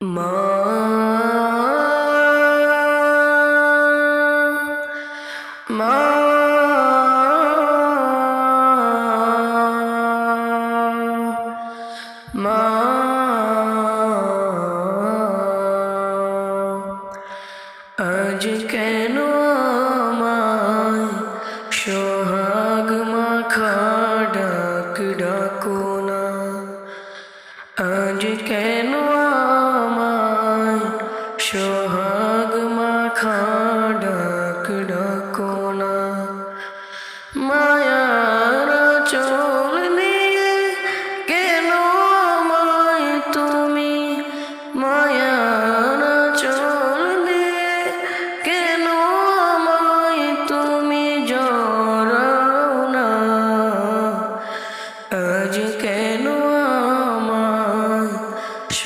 Mom.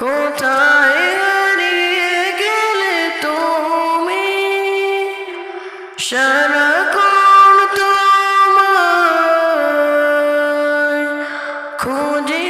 কোথায় হারিয়ে গেলে তুমি? সারাক্ষণ তোমায় খুঁজি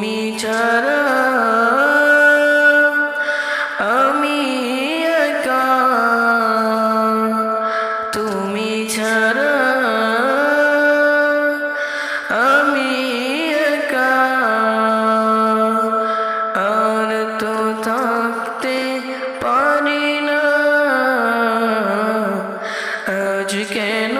তুমি ছাড়া আমি একা। তুমি ছাড়া আমি একা। আর তো থাকতে পারি না। আজ কেন